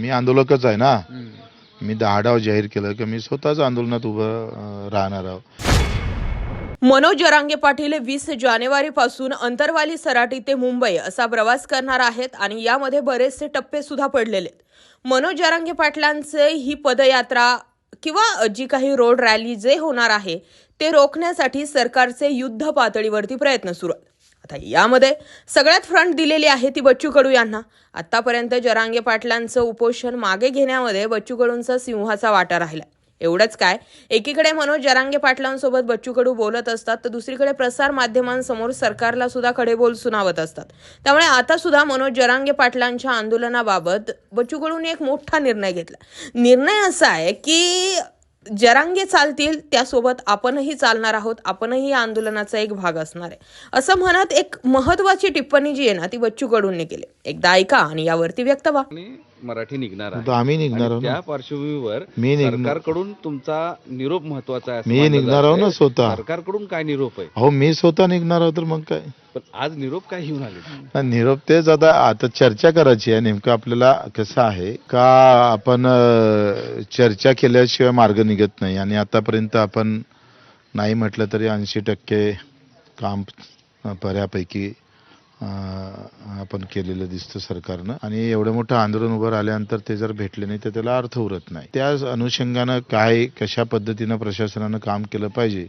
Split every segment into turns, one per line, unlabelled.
मी आंदोलकच आहे ना. मी दहा डाव जाहीर केलं की मी स्वतःच आंदोलनात उभं राहणार आहोत
मनोज जरांगे पाटील वीस जानेवारी पासून अंतरवाली सराटी ते मुंबई असा प्रवास करणार आहेत आणि यामध्ये बरेचसे टप्पे सुद्धा पडलेले आहेत. मनोज जरांगे पाटलांचे ही पदयात्रा किंवा जी काही रोड रॅली जे होणार आहे ते रोखण्यासाठी सरकारचे युद्ध पातळीवरती प्रयत्न सुरू आहेत. आता यामध्ये सगळ्यात फ्रंट दिलेली आहे ती बच्चू कडू यांना. आतापर्यंत जरांगे पाटलांचं उपोषण मागे घेण्यामध्ये बच्चू कडूंचा सिंहाचा वाटा राहिला एवढंच काय एकीकडे मनोज जरांगे पाटलांसोबत बच्चू कडू बोलत असतात तर दुसरीकडे प्रसार माध्यमांसमोर सरकारला सुद्धा खडेबोल सुनावत असतात. त्यामुळे आता सुद्धा मनोज जरांगे पाटलांच्या आंदोलनाबाबत बच्चू कडूंनी एक मोठा निर्णय घेतला. निर्णय असा आहे की जरांगे चालतील त्यासोबत आपणही चालणार आहोत आपणही या आंदोलनाचा एक भाग असणार आहे. असं म्हणत एक महत्वाची टिप्पणी जी आहे ना ती बच्चू कडूंनी केली. एकदा ऐका आणि यावरती व्यक्त व्हा.
मराठी निघणार आहे.
आम्ही निघणार आहोत
त्या पार्श्वभूमीवर
मी
सरकारकडून तुमचा निरोप महत्त्वाचा आहे
मी निघणार आहो
जातंय.
ना स्वतः.
सरकारकडून काय निरोप आहे?
अहो मी स्वतः निघणार आहोत तर मग काय?
पण आज निरोप काय घेऊन आले?
हा, निरोप तेच आता आता चर्चा करायची आहे. नेमकं आपल्याला कसं आहे? का आपण चर्चा केल्याशिवाय मार्ग निघत नाही? आणि आतापर्यंत आपण नाही म्हटलं तरी ऐंशी टक्के काम बऱ्यापैकी आपण केलेलं दिसतं सरकारनं. आणि एवढं मोठं आंदोलन उभं राहिल्यानंतर ते जर भेटले नाही तर त्याला अर्थ उरत नाही. त्या अनुषंगानं काय कशा पद्धतीनं प्रशासनानं काम केलं पाहिजे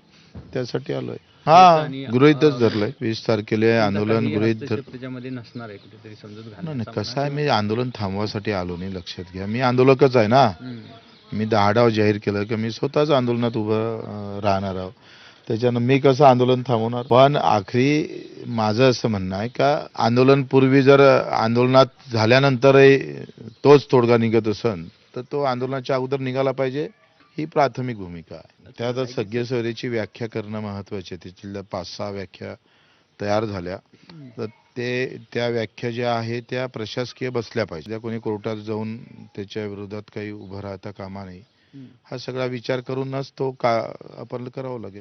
त्यासाठी आलोय. हा गृहितच धरलंय. वीस तारखेला आंदोलन गृहित
त्याच्यामध्ये नसणार आहे कुठेतरी समजूत
नाही कसं आहे मी आंदोलन थांबवासाठी आलो नाही लक्षात घ्या. मी आंदोलकच आहे ना. मी दहा डाव जाहीर केलं की मी स्वतःच आंदोलनात उभं राहणार आहोत त्याच्यानं मी कसं आंदोलन थांबवणार? पण आखरी माझं असं म्हणणं आहे का आंदोलन पूर्वी जर आंदोलनात झाल्यानंतरही तोच तोडगा निघत असन तर तो आंदोलनाच्या अगोदर निघाला पाहिजे ही प्राथमिक भूमिका आहे. त्यात सगळ्या सोयरीची व्याख्या करणं महत्वाची आहे. तिथल्या पाच सहा व्याख्या तयार झाल्या. तर ते त्या व्याख्या ज्या आहे त्या प्रशासकीय बसल्या पाहिजे. त्या कोणी कोर्टात जाऊन त्याच्या विरोधात काही उभं राहता कामा नये हा सगळा विचार करूनच तो का आपण करावा लागेल.